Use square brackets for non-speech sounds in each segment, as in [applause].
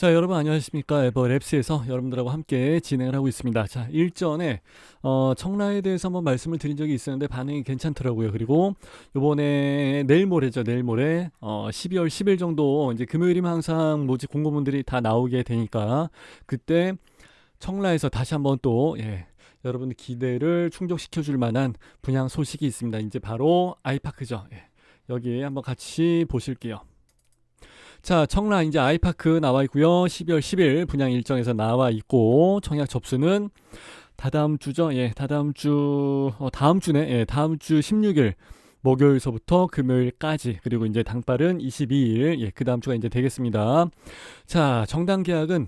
자, 여러분 안녕하십니까? 에버 랩스에서 여러분들하고 함께 진행을 하고 있습니다. 자, 일전에 어, 청라에 대해서 한번 말씀을 드린 적이 있었는데 반응이 괜찮더라고요. 그리고 요번에 내일 모레죠. 내일 모레 어, 12월 10일 정도 이제 금요일이면 항상 뭐지 공고문들이 다 나오게 되니까 그때 청라에서 다시 한번 또 예, 여러분의 기대를 충족시켜 줄 만한 분양 소식이 있습니다. 이제 바로 아이파크죠. 예, 여기 한번 같이 보실게요. 자, 청라 이제 아이파크 나와 있고요. 12월 10일 분양 일정에서 나와 있고 청약 접수는 다다음 주죠. 예, 다다음 주 어, 다음 주네. 예, 다음 주 16일 목요일서부터 금요일까지 그리고 이제 당발은 22일 예, 그 다음 주가 이제 되겠습니다. 자, 정당 계약은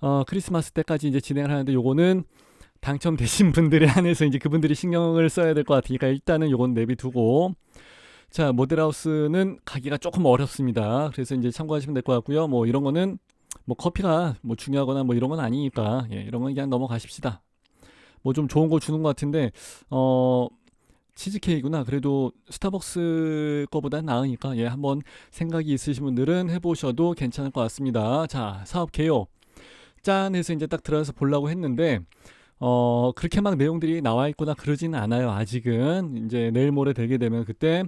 어, 크리스마스 때까지 이제 진행을 하는데 요거는 당첨되신 분들에 한해서 이제 그분들이 신경을 써야 될 것 같으니까 일단은 요건 내비두고 자, 모델하우스는 가기가 조금 어렵습니다. 그래서 이제 참고하시면 될 것 같고요. 뭐 이런 거는 뭐 커피가 뭐 중요하거나 뭐 이런 건 아니니까 예, 이런 건 그냥 넘어가십시다. 뭐 좀 좋은 거 주는 것 같은데 어 치즈케이크구나. 그래도 스타벅스 거보다 나으니까 예, 한번 생각이 있으신 분들은 해보셔도 괜찮을 것 같습니다. 자, 사업 개요. 짠 해서 이제 딱 들어가서 보려고 했는데 어, 그렇게 막 내용들이 나와 있거나 그러지는 않아요. 아직은. 이제 내일 모레 되게 되면 그때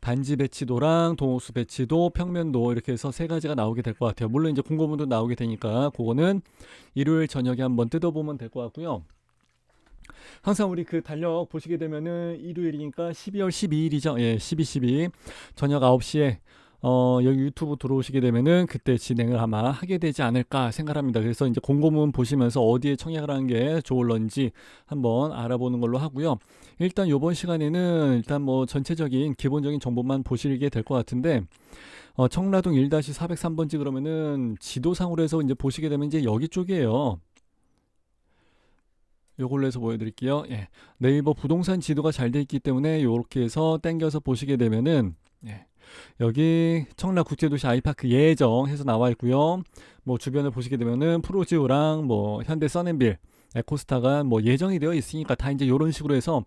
단지 배치도랑 동호수 배치도, 평면도 이렇게 해서 세 가지가 나오게 될 것 같아요. 물론 이제 공고문도 나오게 되니까 그거는 일요일 저녁에 한번 뜯어보면 될 것 같고요. 항상 우리 그 달력 보시게 되면은 일요일이니까 12월 12일이죠. 예, 12, 12. 저녁 9시에 어, 여기 유튜브 들어오시게 되면은 그때 진행을 아마 하게 되지 않을까 생각합니다. 그래서 이제 공고문 보시면서 어디에 청약을 하는 게 좋을런지 한번 알아보는 걸로 하고요. 일단 요번 시간에는 일단 뭐 전체적인 기본적인 정보만 보시게 될 것 같은데 어, 청라동 1-403번지 그러면은 지도상으로 해서 이제 보시게 되면 이제 여기 쪽이에요. 요걸로 해서 보여드릴게요. 예. 네이버 부동산 지도가 잘 돼 있기 때문에 이렇게 해서 땡겨서 보시게 되면은 예. 여기 청라 국제도시 아이파크 예정 해서 나와 있고요. 뭐 주변을 보시게 되면은 프로지오랑 뭐 현대 써낸빌, 에코스타가 뭐 예정이 되어 있으니까 다 이제 이런 식으로 해서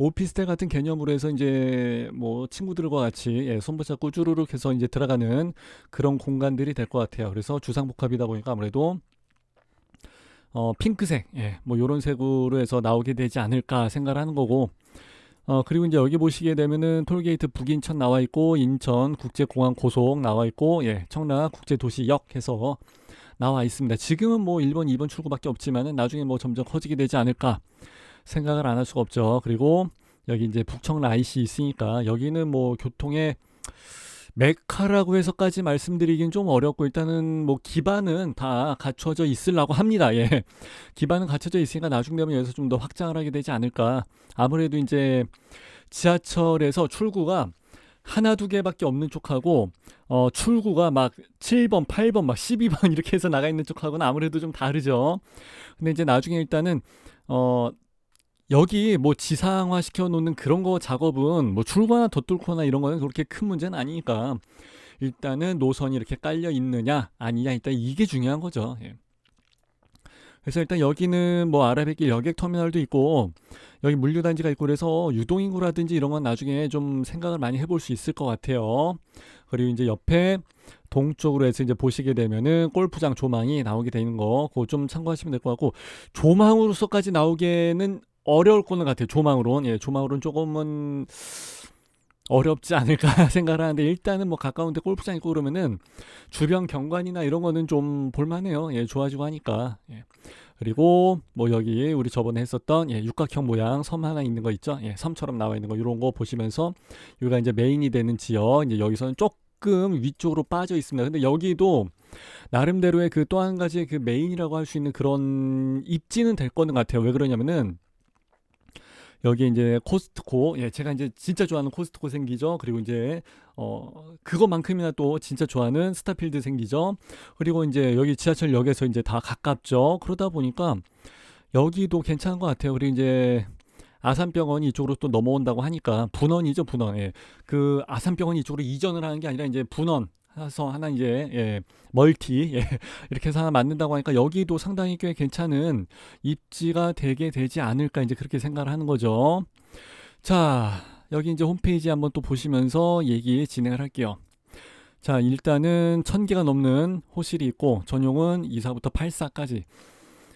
오피스텔 같은 개념으로 해서 이제 뭐 친구들과 같이 예, 손붙잡고 쭈루룩 해서 이제 들어가는 그런 공간들이 될 것 같아요. 그래서 주상복합이다 보니까 아무래도 어 핑크색, 예, 뭐 이런 색으로 해서 나오게 되지 않을까 생각을 하는 거고 어, 그리고 이제 여기 보시게 되면은 톨게이트 북인천 나와 있고 인천 국제공항 고속 나와 있고 예, 청라 국제도시역 해서 나와 있습니다. 지금은 뭐 1번, 2번 출구밖에 없지만은 나중에 뭐 점점 커지게 되지 않을까 생각을 안 할 수가 없죠. 그리고 여기 이제 북청라 IC 있으니까 여기는 뭐 교통에 메카라고 해서까지 말씀드리긴 좀 어렵고 일단은 뭐 기반은 다 갖춰져 있으려고 합니다. 예. 기반은 갖춰져 있으니까 나중 되면 여기서 좀 더 확장을 하게 되지 않을까. 아무래도 이제 지하철에서 출구가 하나 두 개밖에 없는 쪽하고 어 출구가 막 7번, 8번, 막 12번 [laughs] 이렇게 해서 나가 있는 쪽하고는 아무래도 좀 다르죠. 근데 이제 나중에 일단은 어 여기 뭐 지상화 시켜 놓는 그런 거 작업은 뭐 출구나 덧뚫거나 이런 거는 그렇게 큰 문제는 아니니까 일단은 노선이 이렇게 깔려 있느냐 아니냐 일단 이게 중요한 거죠. 예. 그래서 일단 여기는 뭐 아라뱃길 여객 터미널도 있고 여기 물류 단지가 있고 그래서 유동 인구라든지 이런 건 나중에 좀 생각을 많이 해볼 수 있을 것 같아요. 그리고 이제 옆에 동쪽으로 해서 이제 보시게 되면은 골프장 조망이 나오게 되는 거 그거 좀 참고하시면 될 것 같고 조망으로서까지 나오기에는 어려울 거는 같아요. 조망으로는 예, 조망으로는 조금은 어렵지 않을까 [laughs] 생각을 하는데 일단은 뭐 가까운데 골프장 있고 그러면은 주변 경관이나 이런 거는 좀 볼만해요. 예, 좋아지고 하니까. 예. 그리고 뭐 여기 우리 저번에 했었던 예, 육각형 모양 섬 하나 있는 거 있죠. 예, 섬처럼 나와 있는 거 이런 거 보시면서 여기가 이제 메인이 되는 지역 이제 여기서는 조금 위쪽으로 빠져 있습니다. 근데 여기도 나름대로의 그 또 한 가지 그 메인이라고 할 수 있는 그런 입지는 될 거는 같아요. 왜 그러냐면은 여기 이제 코스트코 예 제가 이제 진짜 좋아하는 코스트코 생기죠. 그리고 이제 어 그것만큼이나 또 진짜 좋아하는 스타필드 생기죠. 그리고 이제 여기 지하철역에서 이제 다 가깝죠. 그러다 보니까 여기도 괜찮은 것 같아요. 그리고 이제 아산병원이 이쪽으로 또 넘어온다고 하니까 분원이죠 분원. 예. 그 아산병원이 이쪽으로 이전을 하는 게 아니라 이제 분원 해서 하나 이제 예, 멀티 예, [laughs] 이렇게 해서 하나 만든다고 하니까 여기도 상당히 꽤 괜찮은 입지가 되게 되지 않을까 이제 그렇게 생각을 하는 거죠. 자 여기 이제 홈페이지 한번 또 보시면서 얘기 진행을 할게요. 자, 일단은 1000개가 넘는 호실이 있고 전용은 2사부터 8사까지.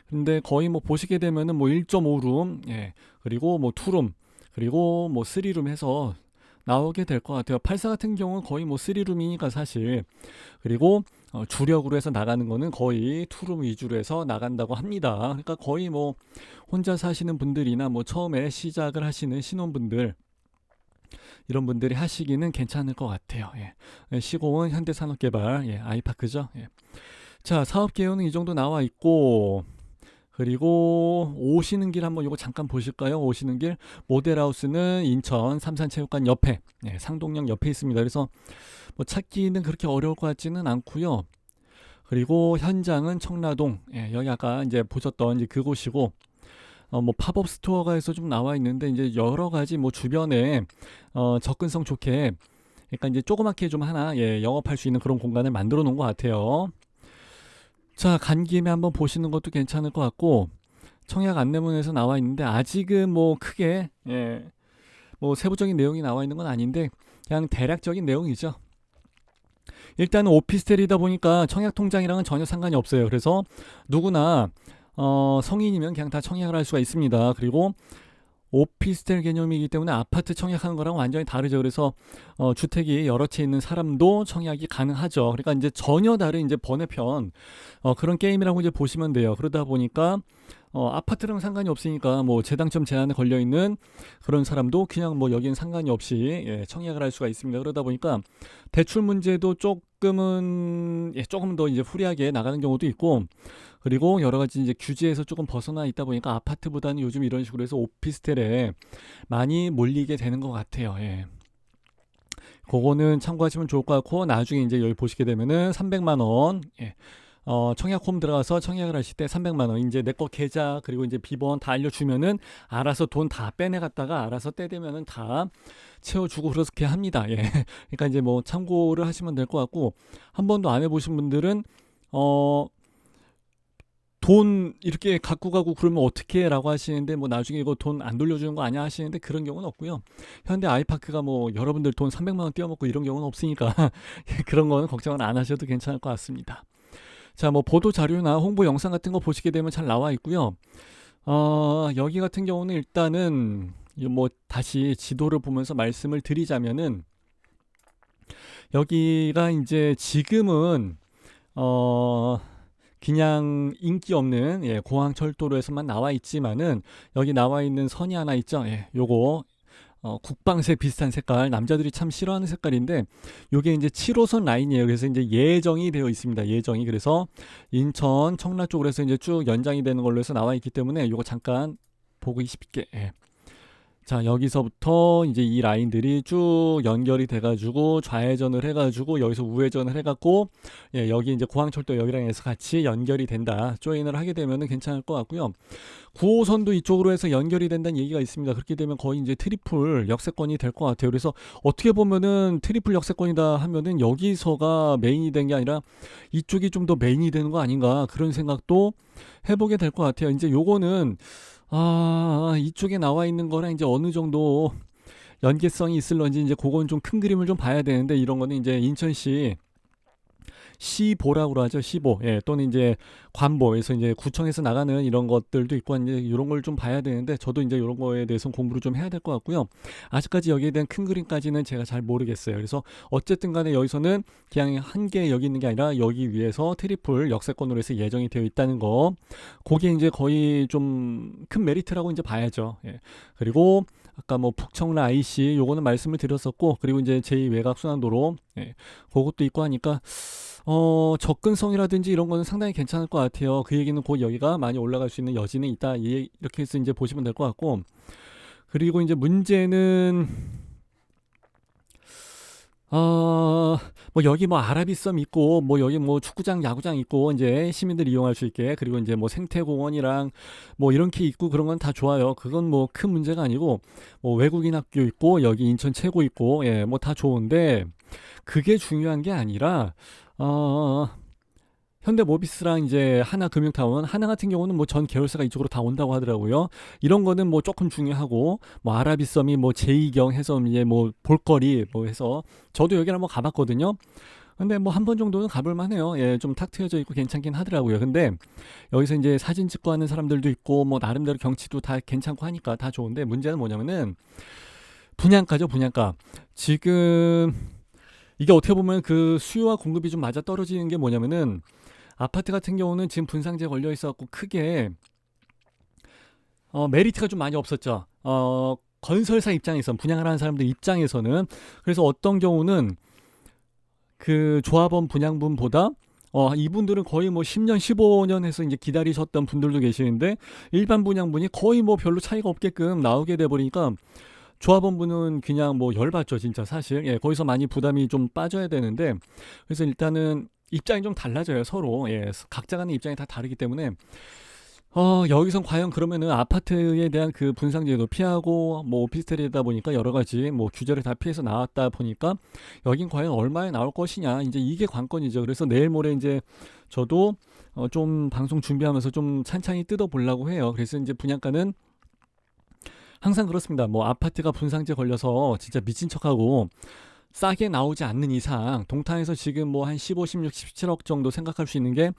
근데 거의 뭐 보시게 되면은 뭐 1.5룸, 예. 그리고 뭐 2룸, 그리고 뭐 3룸 해서 나오게 될 것 같아요. 84 같은 경우는 거의 뭐 3룸이니까 사실. 그리고 어, 주력으로 해서 나가는 거는 거의 투룸 위주로 해서 나간다고 합니다. 그러니까 거의 뭐 혼자 사시는 분들이나 뭐 처음에 시작을 하시는 신혼분들 이런 분들이 하시기는 괜찮을 것 같아요. 예. 시공은 현대산업개발 예, 아이파크죠. 예. 자 사업 개요는 이 정도 나와 있고 그리고 오시는 길 한번 이거 잠깐 보실까요? 오시는 길 모델하우스는 인천 삼산체육관 옆에 예, 상동역 옆에 있습니다. 그래서 뭐 찾기는 그렇게 어려울 것 같지는 않고요. 그리고 현장은 청라동 예, 여기 아까 이제 보셨던 이제 그곳이고 어, 뭐 팝업 스토어가 해서 좀 나와 있는데 이제 여러 가지 뭐 주변에 어, 접근성 좋게 그러니까 이제 조그맣게 좀 하나 예, 영업할 수 있는 그런 공간을 만들어 놓은 것 같아요. 자, 간 김에 한번 보시는 것도 괜찮을 것 같고 청약 안내문에서 나와 있는데 아직은 뭐 크게 예, 뭐 세부적인 내용이 나와 있는 건 아닌데 그냥 대략적인 내용이죠. 일단은 오피스텔이다 보니까 청약 통장이랑은 전혀 상관이 없어요. 그래서 누구나 어, 성인이면 그냥 다 청약을 할 수가 있습니다. 그리고 오피스텔 개념이기 때문에 아파트 청약하는 거랑 완전히 다르죠. 그래서 어, 주택이 여러 채 있는 사람도 청약이 가능하죠. 그러니까 이제 전혀 다른 이제 번외편 어, 그런 게임이라고 이제 보시면 돼요. 그러다 보니까 어, 아파트랑 상관이 없으니까 뭐 재당첨 제한에 걸려 있는 그런 사람도 그냥 뭐 여기는 상관이 없이 예, 청약을 할 수가 있습니다. 그러다 보니까 대출 문제도 조금은 예, 조금 더 이제 후리하게 나가는 경우도 있고 그리고 여러 가지 이제 규제에서 조금 벗어나 있다 보니까 아파트보다는 요즘 이런 식으로 해서 오피스텔에 많이 몰리게 되는 것 같아요. 예. 그거는 참고하시면 좋을 것 같고 나중에 이제 여기 보시게 되면은 300만 원 예. 어, 청약 홈 들어가서 청약을 하실 때 300만 원 이제 내 거 계좌 그리고 이제 비번 다 알려주면은 알아서 돈 다 빼내갔다가 알아서 때 되면은 다 채워주고 그렇게 합니다. 예. 그러니까 이제 뭐 참고를 하시면 될 것 같고 한 번도 안 해보신 분들은 어. 돈 이렇게 갖고 가고 그러면 어떻게 라고 하시는데 뭐 나중에 이거 돈 안 돌려주는 거 아니야 하시는데 그런 경우는 없고요. 현대 아이파크가 뭐 여러분들 돈 300만 원 떼어먹고 이런 경우는 없으니까 [laughs] 그런 거는 걱정을 안 하셔도 괜찮을 것 같습니다. 자, 뭐 보도 자료나 홍보 영상 같은 거 보시게 되면 잘 나와 있고요. 어, 여기 같은 경우는 일단은 뭐 다시 지도를 보면서 말씀을 드리자면은 여기가 이제 지금은 어 그냥 인기 없는 예, 공항철도로에서만 나와 있지만은 여기 나와 있는 선이 하나 있죠. 예, 요거 어, 국방색 비슷한 색깔 남자들이 참 싫어하는 색깔인데 요게 이제 7호선 라인이에요. 그래서 이제 예정이 되어 있습니다. 예정이 그래서 인천 청라 쪽으로 해서 이제 쭉 연장이 되는 걸로 해서 나와 있기 때문에 요거 잠깐 보고 싶게 예. 자 여기서부터 이제 이 라인들이 쭉 연결이 돼가지고 좌회전을 해가지고 여기서 우회전을 해갖고 예, 여기 이제 공항철도 여기랑 해서 같이 연결이 된다. 조인을 하게 되면은 괜찮을 것 같고요. 9호선도 이쪽으로 해서 연결이 된다는 얘기가 있습니다. 그렇게 되면 거의 이제 트리플 역세권이 될 것 같아요. 그래서 어떻게 보면은 트리플 역세권이다 하면은 여기서가 메인이 된 게 아니라 이쪽이 좀 더 메인이 되는 거 아닌가 그런 생각도 해보게 될 것 같아요. 이제 요거는 아, 이쪽에 나와 있는 거랑 이제 어느 정도 연계성이 있을런지 이제 그건 좀 큰 그림을 좀 봐야 되는데 이런 거는 이제 인천시 시보라고 하죠. 시보. 예, 또는 이제 관보에서 이제 구청에서 나가는 이런 것들도 있고 이제 이런 걸 좀 봐야 되는데 저도 이제 이런 거에 대해서 공부를 좀 해야 될 것 같고요. 아직까지 여기에 대한 큰 그림까지는 제가 잘 모르겠어요. 그래서 어쨌든 간에 여기서는 그냥 한 개 여기 있는 게 아니라 여기 위에서 트리플 역세권으로 해서 예정이 되어 있다는 거. 그게 이제 거의 좀 큰 메리트라고 이제 봐야죠. 예. 그리고 아까 뭐 북청라 IC 요거는 말씀을 드렸었고 그리고 이제 제2 외곽 순환도로 예. 그것도 있고 하니까 어, 접근성이라든지 이런 거는 상당히 괜찮을 것 같아요. 그 얘기는 곧 여기가 많이 올라갈 수 있는 여지는 있다. 이렇게 해서 이제 보시면 될 것 같고. 그리고 이제 문제는, 어, 뭐 여기 뭐 아라비섬 있고, 뭐 여기 뭐 축구장, 야구장 있고, 이제 시민들이 이용할 수 있게, 그리고 이제 뭐 생태공원이랑 뭐 이런 게 있고 그런 건 다 좋아요. 그건 뭐 큰 문제가 아니고, 뭐 외국인 학교 있고, 여기 인천 최고 있고, 예, 뭐 다 좋은데, 그게 중요한 게 아니라, 어, 현대모비스랑 이제 하나금융타운, 하나 같은 경우는 뭐 전 계열사가 이쪽으로 다 온다고 하더라고요. 이런 거는 뭐 조금 중요하고, 뭐 아라비섬이 뭐 제2경 해서 이제 뭐 볼거리 뭐 해서 저도 여기를 한번 가봤거든요. 근데 뭐 한 번 정도는 가볼 만해요. 예, 좀 탁 트여져 있고 괜찮긴 하더라고요. 근데 여기서 이제 사진 찍고 하는 사람들도 있고 뭐 나름대로 경치도 다 괜찮고 하니까 다 좋은데 문제는 뭐냐면은 분양가죠, 분양가. 지금 이게 어떻게 보면 그 수요와 공급이 좀 맞아 떨어지는 게 뭐냐면은 아파트 같은 경우는 지금 분상제 걸려 있어갖고 크게 어, 메리트가 좀 많이 없었죠. 어, 건설사 입장에선 분양을 하는 사람들 입장에서는 그래서 어떤 경우는 그 조합원 분양분보다 어, 이분들은 거의 뭐 10년, 15년 해서 이제 기다리셨던 분들도 계시는데 일반 분양분이 거의 뭐 별로 차이가 없게끔 나오게 돼 버리니까 조합원분은 그냥 뭐 열받죠, 진짜 사실. 예, 거기서 많이 부담이 좀 빠져야 되는데 그래서 일단은 입장이 좀 달라져요, 서로. 예, 각자 간의 입장이 다 다르기 때문에 어, 여기선 과연 그러면은 아파트에 대한 그 분상제도 피하고 뭐 오피스텔이다 보니까 여러 가지 뭐 규제를 다 피해서 나왔다 보니까 여긴 과연 얼마에 나올 것이냐 이제 이게 관건이죠. 그래서 내일 모레 이제 저도 어, 좀 방송 준비하면서 좀 찬찬히 뜯어 보려고 해요. 그래서 이제 분양가는 항상 그렇습니다. 뭐 아파트가 분상제 걸려서 진짜 미친 척하고 싸게 나오지 않는 이상 동탄에서 지금 뭐 한 15, 16, 17억 정도 생각할 수 있는 게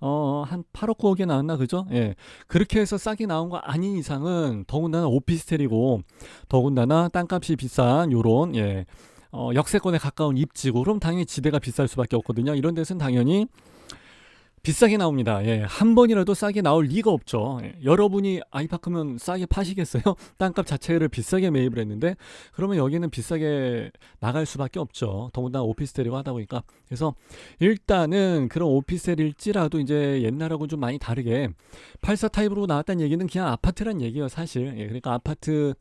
어, 한 8억 9억에 나왔나 그죠? 예. 그렇게 해서 싸게 나온 거 아닌 이상은 더군다나 오피스텔이고 더군다나 땅값이 비싼 요런 예. 어, 역세권에 가까운 입지고 그럼 당연히 지대가 비쌀 수밖에 없거든요. 이런 데서는 당연히 비싸게 나옵니다. 예, 한 번이라도 싸게 나올 리가 없죠. 예, 여러분이 아이파크면 싸게 파시겠어요? [laughs] 땅값 자체를 비싸게 매입을 했는데 그러면 여기는 비싸게 나갈 수밖에 없죠. 더군다나 오피스텔이고 하다 보니까 그래서 일단은 그런 오피스텔일지라도 이제 옛날하고 좀 많이 다르게 84 타입으로 나왔다는 얘기는 그냥 아파트란 얘기예요, 사실. 예, 그러니까 아파트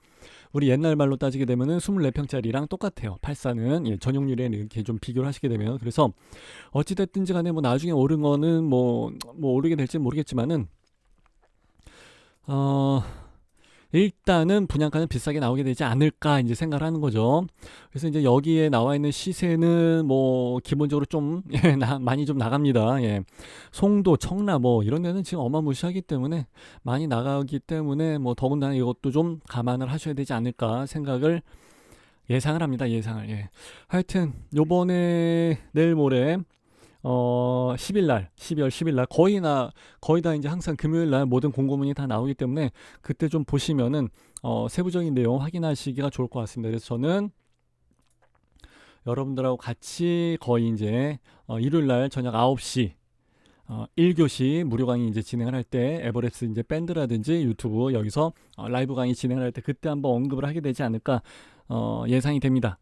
우리 옛날 말로 따지게 되면은 24평짜리랑 똑같아요. 84는 예, 전용률에 이렇게 좀 비교를 하시게 되면 그래서 어찌 됐든지 간에 뭐 나중에 오른 거는 뭐, 뭐 오르게 될지 는 모르겠지만은 어 일단은 분양가는 비싸게 나오게 되지 않을까 이제 생각을 하는 거죠. 그래서 이제 여기에 나와 있는 시세는 뭐 기본적으로 좀 [laughs] 예, 나, 많이 좀 나갑니다. 예. 송도, 청라 뭐 이런 데는 지금 어마무시하기 때문에 많이 나가기 때문에 뭐 더군다나 이것도 좀 감안을 하셔야 되지 않을까 생각을 예상을 합니다. 예상을. 예. 하여튼 요번에 내일 모레 어 10일 날, 12월 10일 날 거의 나 거의 다 이제 항상 금요일 날 모든 공고문이 다 나오기 때문에 그때 좀 보시면은 어 세부적인 내용 확인하시기가 좋을 것 같습니다. 그래서 저는 여러분들하고 같이 거의 이제 어 일요일 날 저녁 9시 어 1교시 무료 강의 이제 진행을 할 때 에버레스 이제 밴드라든지 유튜브 여기서 어 라이브 강의 진행을 할 때 그때 한번 언급을 하게 되지 않을까 어 예상이 됩니다.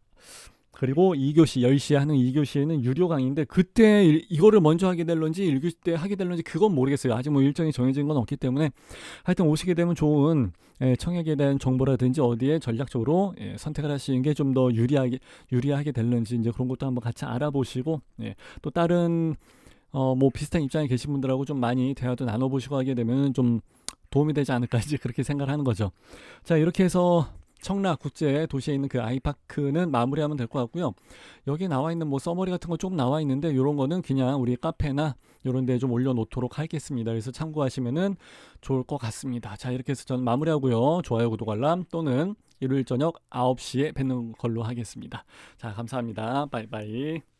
그리고 2교시 10시에 하는 2교시에는 유료 강의인데 그때 일- 이거를 먼저 하게 될런지 1교시 때 하게 될런지 그건 모르겠어요. 아직 뭐 일정이 정해진 건 없기 때문에 하여튼 오시게 되면 좋은 예, 청약에 대한 정보라든지 어디에 전략적으로 예, 선택을 하시는 게 좀 더 유리하게 유리하게 될런지 이제 그런 것도 한번 같이 알아보시고 예, 또 다른 어 뭐 비슷한 입장에 계신 분들하고 좀 많이 대화도 나눠보시고 하게 되면 좀 도움이 되지 않을까 [laughs] 이제 그렇게 생각을 하는 거죠. 자 이렇게 해서 청라 국제 도시에 있는 그 아이파크는 마무리하면 될 것 같고요. 여기 나와 있는 뭐 써머리 같은 거 조금 나와 있는데 이런 거는 그냥 우리 카페나 이런 데 좀 올려놓도록 하겠습니다. 그래서 참고하시면은 좋을 것 같습니다. 자 이렇게 해서 저는 마무리하고요. 좋아요, 구독, 알람 또는 일요일 저녁 9시에 뵙는 걸로 하겠습니다. 자 감사합니다. 바이바이.